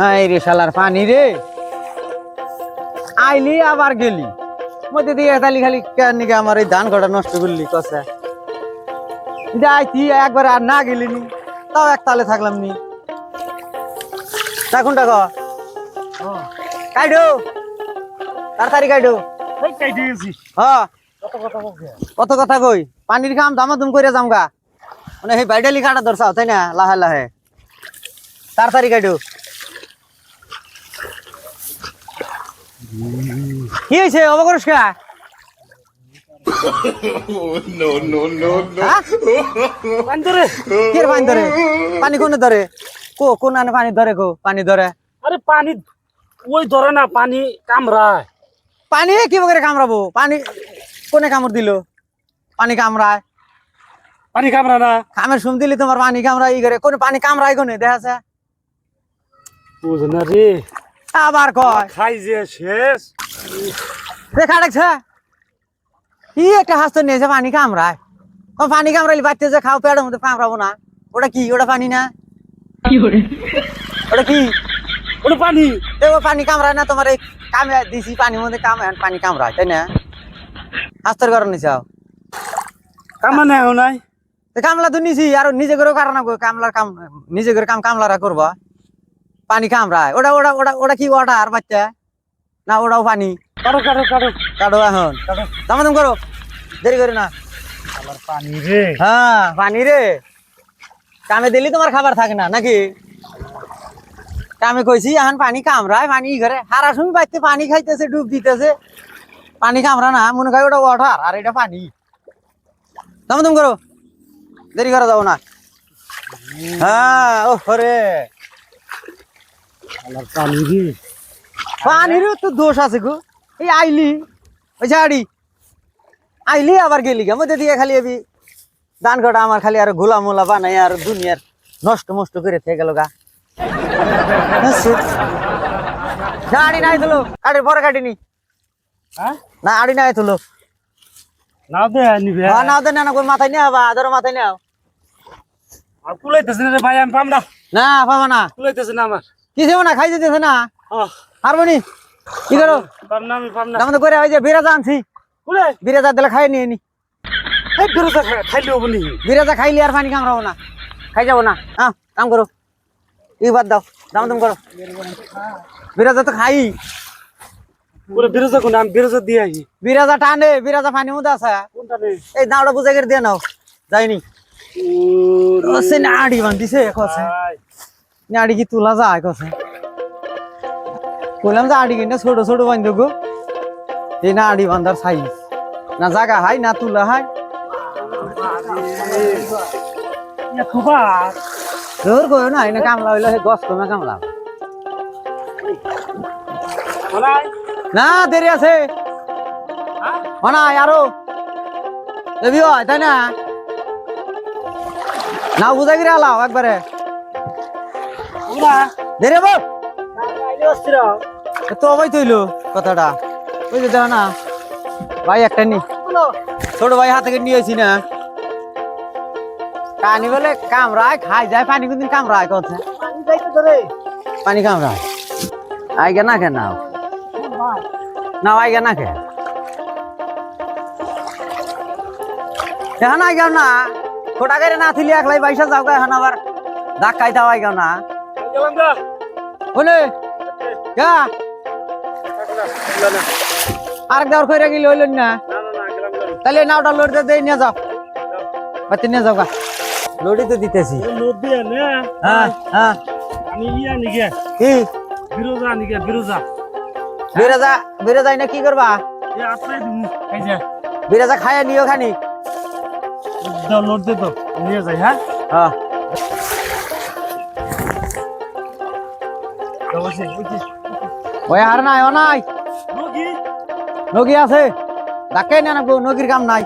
High রে শালার পানি রে। আইলি আবার গেলি। মধ্যে দিয়ে খালি খালি নাকি আমার এই ধান কটা নষ্ট করলি কষা যাইতি একবার আর না গেলি নি তাও এক তালে থাকলাম নি। দেখুন টাকা কাইডো তাড়াতাড়ি কাইডো। হ্যাঁ কত কথা কই? পানির কাম দামাদুম করে যামগা। মানে সেই বাইডালি কাটা ধরছাও তাই না? লাহে লাহে। তাড়াতাড়ি কাইডো। কি হয়েছে? অবকরস কা? No, no, no, no. হ্যাঁ? পানি ধরে। কি রে পানি ধরে? পানি কোনে ধরে? কো কোন আনে পানি ধরে কো পানি ধরে। আরে পানি ওই ধরে না পানি কামড়ায়। পানি কি করে কামড়াবো? পানি কোনে কামড় দিল? পানি কামড়ায়। পানি কামড়া না? কামের শুন দিলি তোমার পানি কামড়ায় ই করে। কোনে পানি কামড়ায় কোনে? দেখা আছে বুঝ না রে। আবার কয়? খাই যে শেষ। দেখা দেখছে? কি একটা হাসতে নিয়েছে পানি কামড়ায়? ও পানি কামড়াইলে বাচ্চা যে খাও পেটের মধ্যে কামড়াবো না। ওটা কি? ওটা পানি না? ওটা কি? ওটা পানি। ও পানি কামড়ায় না তোমার এই কামে দিছি পানির মধ্যে কাম পানি কামড়ায় তাই না? হাস্তর করার নিচাও কামা নাই। কামলা তো নিছি আর নিজে করেও কারণ কামলার কাম নিজে করে কাম কামলারা করবা। পানি কামড়ায় ওটা ওটা ওটা ওটা কি ওটা আর বাচ্চা? না ওটাও পানি। কাটো কাটো কাটো। কাটো এখন। দামাদাম করো। দেরি করে না। আমার পানি রে। হ্যাঁ পানি রে। কামে দিলি তোমার খাবার থাকে না নাকি? কামে কইছি এখন পানি কামড়ায় পানি করে হারা সময় বাইতে পানি খাইতেছে ডুব দিতেছে। পানি কামড়া না। মনে হয় ওটা ওয়াটার আর এটা পানি। দামাদাম করো। দেরি করা যাব না। হ্যাঁ ও রে। পানিরও তো দোষ আছে গো। এই আইলি ওই ঝাড়ি আইলি আবার গেলি গা মধ্যে দিয়ে খালি এবি দান কটা আমার খালি আর গোলা মোলা বানাই আর দুনিয়ার নষ্ট মষ্ট করে থেকে গেল গা। আড়ি নাই তুলো কাটির পরে কাটিনি হ্যাঁ? না আড়ি নাই তুলো নাও দে নিবে হ্যাঁ না কই মাথায় নিয়ে আবা ধরো মাথায় নিয়ে আর কুলাইতেছে না রে ভাই আমি পাম না। না পাবা না। কুলাইতেছে না আমার। কি দেবো না খাই যেতেছে না। পারব কি করো? আমি করে ওই যে বিরাজা আনছি। বিরাজা দিলে খাই নিয়ে নি। এই বেরোতে খাইলে হব নি। বিরাজা খাইলি আর পানি কামড়াবো না। খাই যাব না। হ্যাঁ কাম করো। ই বাদ দাও। দাম দাম করো। বিরাজা তো খাই। পুরো বেরোতে কোন? আমি বেরোতে দিয়ে আই বিরাজা টানে বিরাজা পানি মধ্যে আছে। কোনটা রে এই দাওটা বুঝে করে দিয়ে নাও। যাইনি। ও, সে নাড়ি বান্ধিছে কছে নাড়ি কি তোলা যায় কছে? কইলাম যে আড়ি কিনা ছোট ছোট বান্ধব গো। এই না আড়ি বান্ধার সাইজ না জাগা হাই না তুলা হাই। তোর কই না এনে কামলা হইল সেই গছ কমে কামলা। না দেরি আছে। অনাই আরও। দেবি হয় তাই না? না বুঝা গিয়ে আলাও একবারে। তো অবাই তৈলো কথাটা। বুঝতে না। ভাই একটা নি। ছোট ভাই হাতে নিয়েছি না। বলে কামড়ায় খাই যায়। পানি কোনদিন কামড়ায় কথা। পানি ধরে। কামড়ায়। আইগা না কেন নাও। না আইগা না কে এখন আইগাও না। ছোটা করে না থিলি একলাই বাইসা যাও গা এখন আবার ধাক্কাই দাও আইগাও না। বলে যা। আরেক দেওয়ার কইরা গেলে হইলেন না? তাহলে নাওটা লড়তে দেই নিয়ে যাও। বাতি নিয়ে যাও গা। লড়ি তো দিতেছি। হ্যাঁ হ্যাঁ। আমি ইয়া নিগে। কি? বিরোজা নিগে বিরোজা বিরাজা বিরাজাই না কি করবা? বিরাজা খাইয়া নিও খানি। দাও লোড দে তো নিয়ে যাই হ্যাঁ? হ্যাঁ। ওই আর নাই ও নাই। নগী? আছে। ডাকে না নগির কাম নাই।